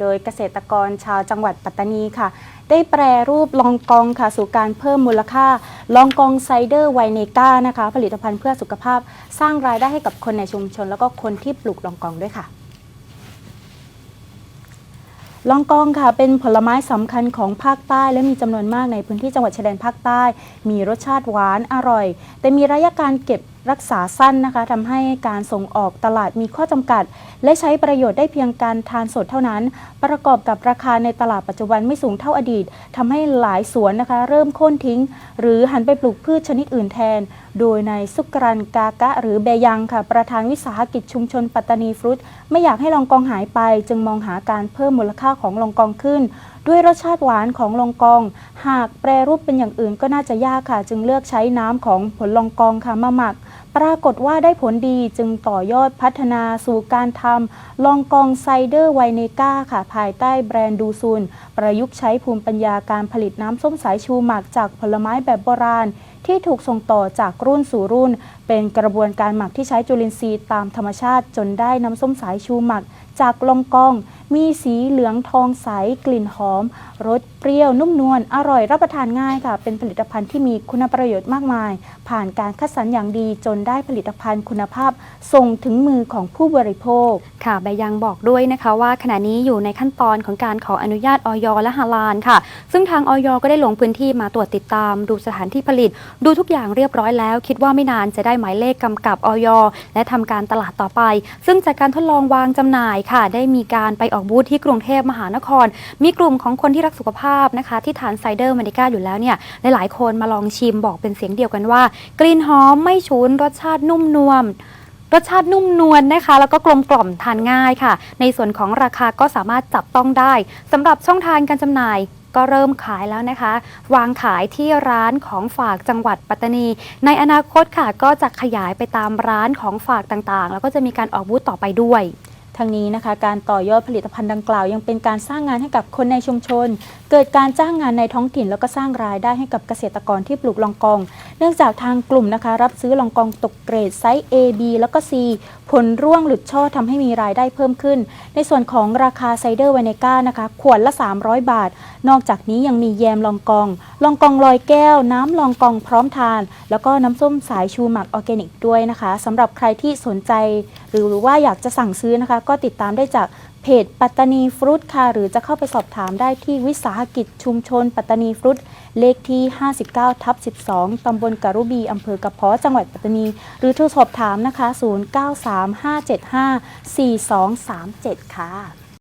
โดยเกษตรกรชาวจังหวัดปัตตานีค่ะ ได้แปรรูปลองกองค่ะสู่การเพิ่มมูลค่า ลองกองไซเดอร์ไวเนก้านะคะ ผลิตภัณฑ์เพื่อสุขภาพสร้างรายได้ให้กับคนในชุมชน แล้วก็คนที่ปลูกลองกองด้วยค่ะลองกองค่ะเป็นผลไม้สำคัญของภาคใต้และมีจำนวนมากในพื้นที่จังหวัดชายแดนภาคใต้ มีรสชาติหวานอร่อย แต่มีระยะการเก็บรักษาสั้นนะคะทำให้การส่งออกตลาดมีข้อจำกัด และใช้ประโยชน์ได้เพียงการทานสดเท่านั้น ประกอบกับราคาในตลาดปัจจุบันไม่สูงเท่าอดีตทำให้หลายสวนนะคะ เริ่มโค่นทิ้ง หรือหันไปปลูกพืชชนิดอื่นแทน โดยนายสุกรันกากะ หรือเบยังค่ะ ประธานวิสาหกิจชุมชนปัตตานีฟรุต ไม่อยากให้ลองกองหายไป จึงมองหาการเพิ่มมูลค่าของลองกองขึ้น ด้วยรสชาติหวานของลองกอง หากแปรรูปเป็นอย่างอื่นก็น่าจะยากค่ะ จึงเลือกใช้น้ำของผลลองกองค่ะมาหมัก ปรากฏว่าได้ผลดีจึงต่อยอดพัฒนาสู่การทำลองกองไซเดอร์ไวเนก้าค่ะ ภายใต้แบรนด์ดูซูนประยุกต์ใช้ภูมิปัญญาการผลิตน้ำส้มสายชูหมักจากผลไม้แบบโบราณ ที่ถูกส่งต่อจากรุ่นสู่รุ่น เป็นกระบวนการหมักที่ใช้จุลินทรีย์ตามธรรมชาติจนได้น้ำส้มสายชูหมักจากลองกอง มีสีเหลืองทองใส กลิ่นหอม รสเปรี้ยวนุ่มนวล อร่อยรับประทานง่ายค่ะ เป็นผลิตภัณฑ์ที่มีคุณประโยชน์มากมาย ผ่านการคัดสรรอย่างดีจนได้ผลิตภัณฑ์คุณภาพส่งถึงมือของผู้บริโภค ค่ะใบยังบอกด้วยนะคะว่าขณะนี้อยู่ในขั้นตอนของการขออนุญาตออยและฮาลาลค่ะ ซึ่งทางออยก็ได้ลงพื้นที่มาตรวจติดตาม ดูสถานที่ผลิต ดูทุกอย่างเรียบร้อยแล้ว คิดว่าไม่นานจะได้หมายเลขกำกับออยและทำการตลาดต่อไป ซึ่งจากการทดลองวางจำหน่ายค่ะ ได้มีการไปออกบูธที่กรุงเทพมหานคร มีกลุ่มของคนที่รักสุขภาพนะคะ ที่ทานไซเดอร์มานิก้าอยู่แล้วเนี่ยหลายๆคนมาลองชิมบอกเป็นเสียงเดียวกันว่ากลิ่นหอมไม่ฉุนรสชาตินุ่มนวลรสชาตินุ่มนวลนะคะ แล้วก็กลมกล่อมทานง่ายค่ะ ในส่วนของราคาก็สามารถจับต้องได้สำหรับช่องทางการจำหน่ายก็เริ่มขายแล้วนะคะ วางขายที่ร้านของฝากจังหวัดปัตตานี ในอนาคตค่ะก็จะขยายไปตามร้านของฝากต่างๆ แล้วก็จะมีการออกบูธต่อไปด้วยทั้งนี้นะคะการต่อยอดผลิตภัณฑ์ดังกล่าว ยังเป็นการสร้างงานให้กับคนในชุมชน เกิดการจ้างงานในท้องถิ่นแล้วก็สร้างรายได้ให้กับเกษตรกรที่ปลูกลองกอง เนื่องจากทางกลุ่มนะคะ รับซื้อลองกองตกเกรดไซส์ A B แล้วก็ C ผลร่วงหลุดช่อทำให้มีรายได้เพิ่มขึ้น ในส่วนของราคาไซเดอร์ไวเนก้านะคะ ขวดละ 300 บาท นอกจากนี้ยังมีแยมลองกอง ลองกองลอยแก้ว น้ำลองกองพร้อมทาน แล้วก็น้ำส้มสายชูหมักออร์แกนิกด้วยนะคะสำหรับใครที่สนใจ หรือว่าอยากจะสั่งซื้อนะคะ ก็ติดตามได้จาก จปัตตานีฟรุตค่ะ หรือจะเข้าไปสอบถามได้ที่วิสาหกิจชุมชน ปัตตานีฟรุตเลขที่ 59ทับ12 ตำบลกรุบี อำเภอกระเพาะจังหวัดปัตตานี หรือโทรสอบถามนะคะ 0935754237 ค่ะ